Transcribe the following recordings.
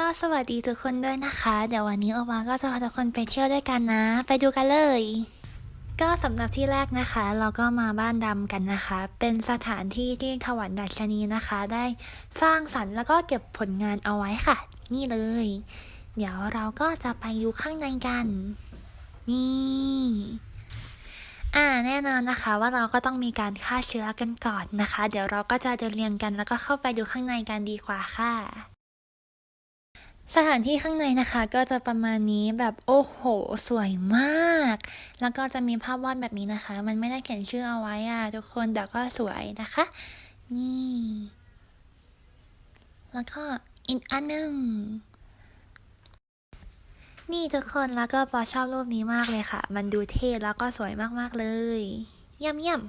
ก็สวัสดีทุกคนด้วยนะคะ เดี๋ยววันนี้โอมาก็จะพาทุกคนไปเที่ยวด้วยกันนะ ไปดูกันเลย ก็สำหรับที่แรกนะคะ เราก็มาบ้านดำกันนะคะ เป็นสถานที่ที่ถวันดัชนีนะคะ ได้สร้างสรรค์แล้วก็เก็บผลงานเอาไว้ค่ะ นี่เลย เดี๋ยวเราก็จะไปดูข้างในกัน นี่อ่าแน่นอนนะคะว่าเราก็ต้องมีการฆ่าเชื้อกันก่อนนะคะ เดี๋ยวเราก็จะเดินเรียงกันแล้วก็เข้าไปดูข้างในกันดีกว่าค่ะ สถานที่ข้างในนะคะก็จะประมาณนี้แบบโอ้โห สวยมาก แล้วก็จะมีภาพวาดแบบนี้นะคะ มันไม่ได้เขียนชื่อเอาไว้อะทุกคนแต่ก็สวยนะคะ นี่ แล้วก็อีกอันหนึ่งนี่ทุกคนแล้วก็ปอชอบรูปนี้มากเลยค่ะ มันดูเท่แล้วก็สวยมากๆเลย เยี่ยมเยี่ยม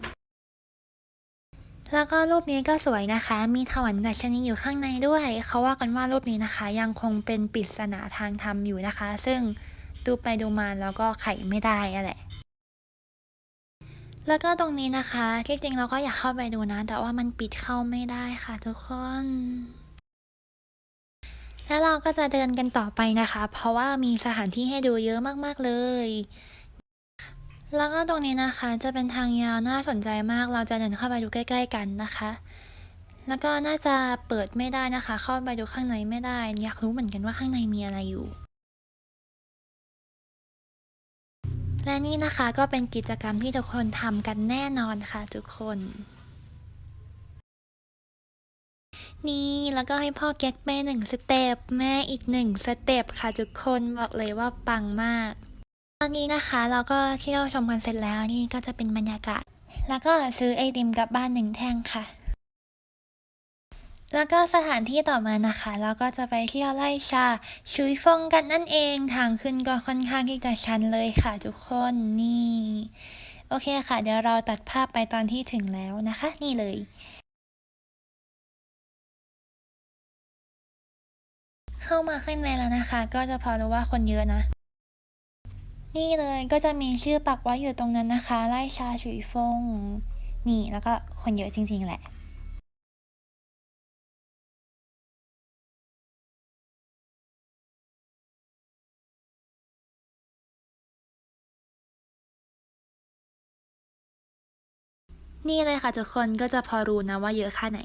แล้วก็รูปนี้ก็สวยนะคะ มีถวันดัชนีอยู่ข้างในด้วย เขาว่ากันว่ารูปนี้นะคะ ยังคงเป็นปริศนาทางธรรมอยู่นะคะ ซึ่งดูไปดูมาแล้วก็ไขไม่ได้อะแหละแล้วก็ตรงนี้นะคะที่จริงเราก็อยากเข้าไปดูนะ แต่ว่ามันปิดเข้าไม่ได้ค่ะทุกคน แล้วเราก็จะเดินกันต่อไปนะคะ เพราะว่ามีสถานที่ให้ดูเยอะมากๆเลย แล้วก็ตรงนี้นะคะจะเป็นทางยาวน่าสนใจมาก เราจะเดินเข้าไปดูใกล้ ๆ กันนะคะ แล้วก็น่าจะเปิดไม่ได้นะคะ เข้าไปดูข้างในไม่ได้ อยากรู้เหมือนกันว่าข้างในมีอะไรอยู่ และนี่นะคะก็เป็นกิจกรรมที่ทุกคนทำกันแน่นอนค่ะทุกคน นี่แล้วก็ให้พ่อเก็ตแม่หนึ่งสเต็ปแม่อีกหนึ่งสเต็ปค่ะทุกคนบอกเลยว่าปังมาก อนนี้นะคะ เราก็เที่ยวชมกันเสร็จแล้วนี่ก็จะเป็นบรรยากาศ แล้วก็ซื้อไอติมกลับบ้านหนึ่งแท่งค่ะ แล้วก็สถานที่ต่อมานะคะ เราก็จะไปเที่ยวไล่ชาชุยฟงกันนั่นเองทางขึ้นก็ค่อนข้างที่จะชันเลยค่ะทุกคนนี่ โอเคค่ะ เดี๋ยวเราตัดภาพไปตอนที่ถึงแล้วนะคะ นี่เลยเข้ามาข้างในแล้วนะคะ ก็จะพอรู้ว่าคนเยอะนะ นี่เลยก็จะมีชื่อปักไว้อยู่ตรงนั้นนะคะ ไล่ชาฉุยฟง นี่แล้วก็คนเยอะจริง ๆ แหละนี่เลยค่ะทุกคนก็จะพอรู้นะว่าเยอะแค่ไหน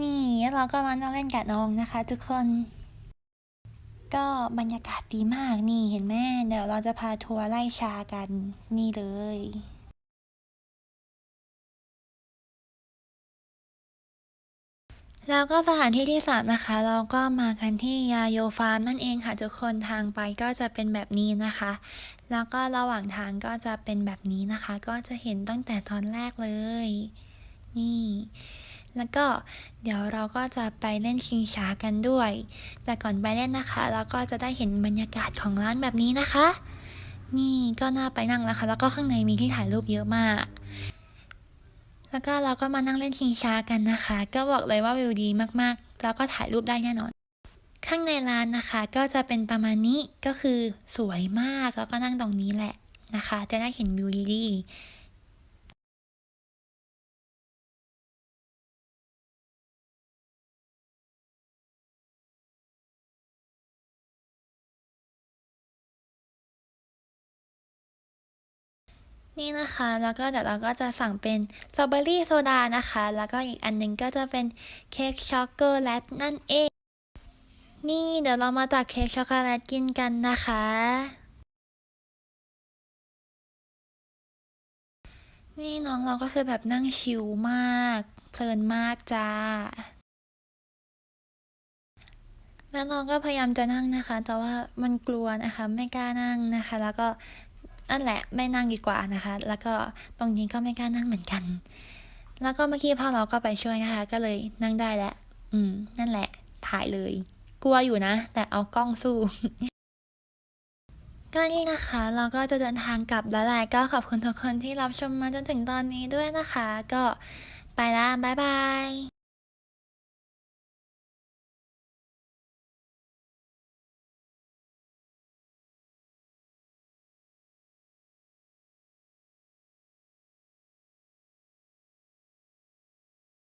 นี่เราก็มานั่งเล่นกับน้องนะคะ ทุกคน ก็บรรยากาศดีมากนี่เห็นไหมเดี๋ยวเราจะพาทัวร์ไล่ชากันนี่เลยแล้วก็สถานที่ที่สามนะคะ เราก็มากันที่ยาโยฟาร์มนั่นเองค่ะ ทุกคนทางไปก็จะเป็นแบบนี้นะคะ แล้วก็ระหว่างทางก็จะเป็นแบบนี้นะคะ ก็จะเห็นตั้งแต่ตอนแรกเลย นี่ แล้วก็เดี๋ยวเราก็จะไปเล่นชิงช้ากันด้วย แต่ก่อนไปเล่นนะคะ เราก็จะได้เห็นบรรยากาศของร้านแบบนี้นะคะ นี่ก็น่าไปนั่งแล้วค่ะแล้วก็ข้างในมีที่ถ่ายรูปเยอะมาก แล้วก็เราก็มานั่งเล่นชิงช้ากันนะคะ ก็บอกเลยว่าวิวดีมากๆ แล้วก็ถ่ายรูปได้แน่นอน ข้างในร้านนะคะก็จะเป็นประมาณนี้ก็คือสวยมากแล้วก็นั่งตรงนี้แหละนะคะ จะได้เห็นวิวดีๆ นี่นะคะ แล้วก็เดี๋ยวเราก็จะสั่งเป็นสตรอเบอรี่โซดานะคะ แล้วก็อีกอันหนึงก็จะเป็นเค้กช็อกโกแลตนั่นเอง นี่เดี๋ยวเรามาตักเค้กช็อกโกแลตกินกันนะคะ นี่น้องเราก็คือแบบนั่งชิลมาก เพลินมากจ้าแล้วน้องก็พยายามจะนั่งนะคะ แต่ว่ามันกลัวนะคะ ไม่กล้านั่งนะคะ แล้วก็ นั่นแหละไม่นั่งดีกว่านะคะ แล้วก็ตรงนี้ก็ไม่กล้านั่งเหมือนกัน แล้วก็เมื่อกี้พ่อเราก็ไปช่วยนะคะ ก็เลยนั่งได้แล้วอืม นั่นแหละ ถ่ายเลย กลัวอยู่นะ แต่เอากล้องสู้ก็นี่นะคะ เราก็จะเดินทางกลับแล้วแหละก็ขอบคุณทุกคนที่รับชมมาจนถึงตอนนี้ด้วยนะคะ ก็ไปละบ๊ายบาย